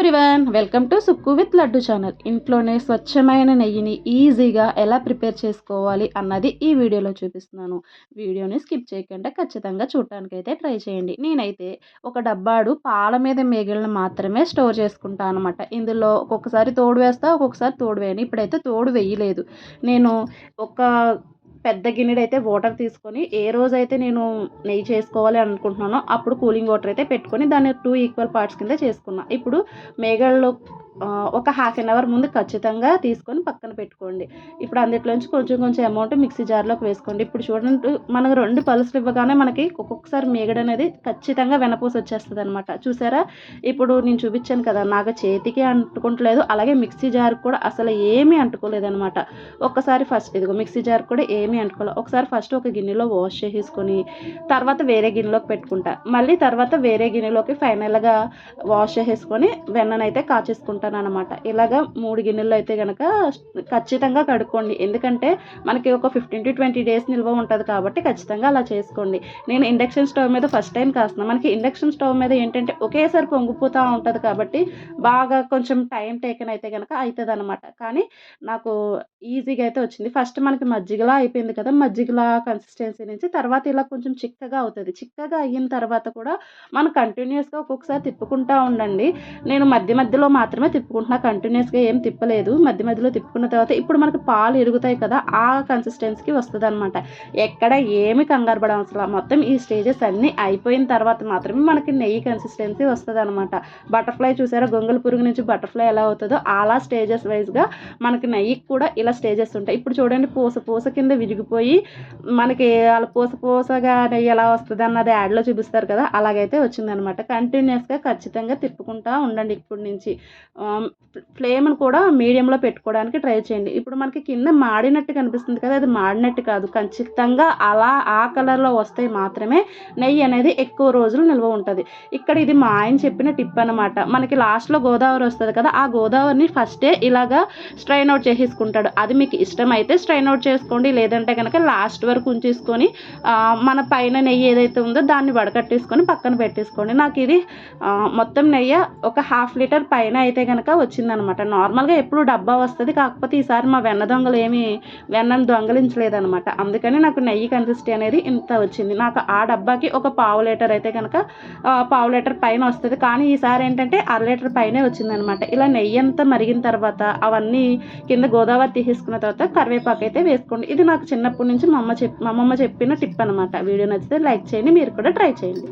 Everyone welcome to Sukku with Laddu channel. ఇంట్లోనే స్వచ్ఛమైన నెయ్యిని ఈజీగా ఎలా ప్రిపేర్ చేసుకోవాలి అన్నది ఈ వీడియోలో చూపిస్తున్నాను. వీడియోని స్కిప్ చేయకుండా ఖచ్చితంగా చూడటానికైతే ట్రై చేయండి. నేనైతే ఒక డబ్బాడు పాల మీద మిగిలిన మాత్రమే స్టోర్ చేసుకుంటాను అనమాట ఇందులో ఒక్కొక్కసారి తోడు వేస్తా ఒక్కొక్కసారి తోడు వేయను. ఇప్పుడైతే తోడు వేయలేదు. నేను ఒక పెద్ద గిన్నెడైతే వాటర్ తీసుకొని ఏ రోజైతే నేను నెయ్యి చేసుకోవాలి అనుకుంటున్నానో అప్పుడు కూలింగ్ వాటర్ అయితే పెట్టుకొని దాన్ని టూ ఈక్వల్ పార్ట్స్ కింద చేసుకున్నా. ఇప్పుడు మేఘాల్లో ఒక హాఫ్ అన్ అవర్ ముందు ఖచ్చితంగా తీసుకొని పక్కన పెట్టుకోండి. ఇప్పుడు అందులోంచి కొంచెం కొంచెం అమౌంట్ మిక్సీ జార్లోకి వేసుకోండి. ఇప్పుడు చూడండి మనకు రెండు పలుసులు ఇవ్వగానే మనకి ఒక్కొక్కసారి మేగడ అనేది ఖచ్చితంగా వెనపూసి వచ్చేస్తుంది అనమాట చూసారా? ఇప్పుడు నేను చూపించాను కదా నాకు చేతికి అంటుకుంటలేదు అలాగే మిక్సీ జార్ కూడా అసలు ఏమీ అంటుకోలేదనమాట ఒక్కసారి ఫస్ట్ ఇదిగో మిక్సీ జార్ కూడా ఏమీ అంటుకోలేదు ఒకసారి ఫస్ట్ ఒక గిన్నెలో వాష్ చేసేసుకొని తర్వాత వేరే గిన్నెలోకి పెట్టుకుంటా. మళ్ళీ తర్వాత వేరే గిన్నెలోకి ఫైనల్గా వాష్ చేసేసుకొని వెన్ననైతే కాచేసుకుంటాను. అనమాట ఇలాగా మూడు గిన్నెలు అయితే కనుక ఖచ్చితంగా కడుక్కోండి. ఎందుకంటే మనకి ఒక ఫిఫ్టీన్ టు ట్వంటీ డేస్ నిల్వ ఉంటుంది కాబట్టి ఖచ్చితంగా అలా చేసుకోండి. నేను ఇండక్షన్ స్టవ్ మీద ఫస్ట్ టైం కాస్తున్నా. మనకి ఇండక్షన్ స్టవ్ మీద ఏంటంటే ఒకేసారి పొంగిపోతూ ఉంటుంది కాబట్టి బాగా కొంచెం టైం టేకన్ అయితే కనుక అవుతుంది అనమాట కానీ నాకు ఈజీగా అయితే వచ్చింది. ఫస్ట్ మనకి మజ్జిగలా అయిపోయింది కదా. మజ్జిగలా కన్సిస్టెన్సీ నుంచి తర్వాత ఇలా కొంచెం చిక్కగా అవుతుంది. చిక్కగా అయిన తర్వాత కూడా మనం కంటిన్యూస్గా ఒక్కొక్కసారి తిప్పుకుంటూ ఉండండి. నేను మధ్య మధ్యలో మాత్రమే తిప్పుకుంటున్నా కంటిన్యూస్గా ఏం తిప్పలేదు. మధ్య మధ్యలో తిప్పుకున్న తర్వాత ఇప్పుడు మనకి పాలు ఎరుగుతాయి కదా ఆ కన్సిస్టెన్సీకి వస్తుంది అనమాట ఎక్కడ ఏమి కంగారు పడ అవసరం మొత్తం ఈ స్టేజెస్ అన్నీ అయిపోయిన తర్వాత మాత్రమే మనకి నెయ్యి కన్సిస్టెన్సీ వస్తుంది అనమాట బటర్ఫ్లై చూసారా? గొంగల పురుగు నుంచి బటర్ఫ్లై ఎలా అవుతుందో అలా స్టేజెస్ వైజ్గా మనకి నెయ్యికి కూడా ఇలా స్టేజెస్ ఉంటాయి. ఇప్పుడు చూడండి పూస పూస కింద విరిగిపోయి మనకి అలా పూస పూసగా నెయ్యి ఎలా వస్తుంది అన్నది యాడ్లో చూపిస్తారు కదా అలాగైతే వచ్చిందనమాట కంటిన్యూస్గా ఖచ్చితంగా తిప్పుకుంటూ ఉండండి ఇప్పటి నుంచి. ఫ్లేమ్ను కూడా మీడియంలో పెట్టుకోవడానికి ట్రై చేయండి. ఇప్పుడు మనకి కింద మాడినట్టు కనిపిస్తుంది కదా అది మాడినట్టు కాదు. ఖచ్చితంగా అలా ఆ కలర్లో వస్తే మాత్రమే నెయ్యి అనేది ఎక్కువ రోజులు నిల్వ ఉంటుంది. ఇక్కడ ఇది మా ఆయన చెప్పిన టిప్ అనమాట మనకి లాస్ట్లో గోదావరి వస్తుంది కదా ఆ గోదావరిని ఫస్టే ఇలాగా స్ట్రైన్ అవుట్ చేసేసుకుంటాడు. అది మీకు ఇష్టమైతే స్ట్రైన్ అవుట్ చేసుకోండి లేదంటే కనుక లాస్ట్ వరకు ఉంచేసుకొని మన పైన నెయ్యి ఏదైతే ఉందో దాన్ని వడకట్టేసుకొని పక్కన పెట్టేసుకోండి. నాకు ఇది మొత్తం నెయ్యి ఒక హాఫ్ లీటర్ పైన అయితే కనుక వచ్చిందనమాట. నార్మల్గా ఎప్పుడు డబ్బా వస్తుంది. కాకపోతే ఈసారి మా వెన్న దొంగలు ఏమి వెన్నను దొంగలించలేదనమాట. అందుకని నాకు నెయ్యి కన్సిస్టీ అనేది ఇంత వచ్చింది. నాకు ఆ డబ్బాకి ఒక పావు లీటర్ అయితే కనుక పావు లీటర్ పైన వస్తుంది. కానీ ఈసారి ఏంటంటే అర లీటర్ పైనే వచ్చిందనమాట. ఇలా నెయ్యి అంతా మరిగిన తర్వాత అవన్నీ కింద గోదావరి తీసేసుకున్న తర్వాత కరివేపాకు అయితే వేసుకోండి. ఇది నాకు చిన్నప్పటి నుంచి మా అమ్మ చెప్ మా అమ్మమ్మ చెప్పిన టిప్ అనమాట. వీడియో నచ్చితే లైక్ చేయండి. మీరు కూడా ట్రై చేయండి.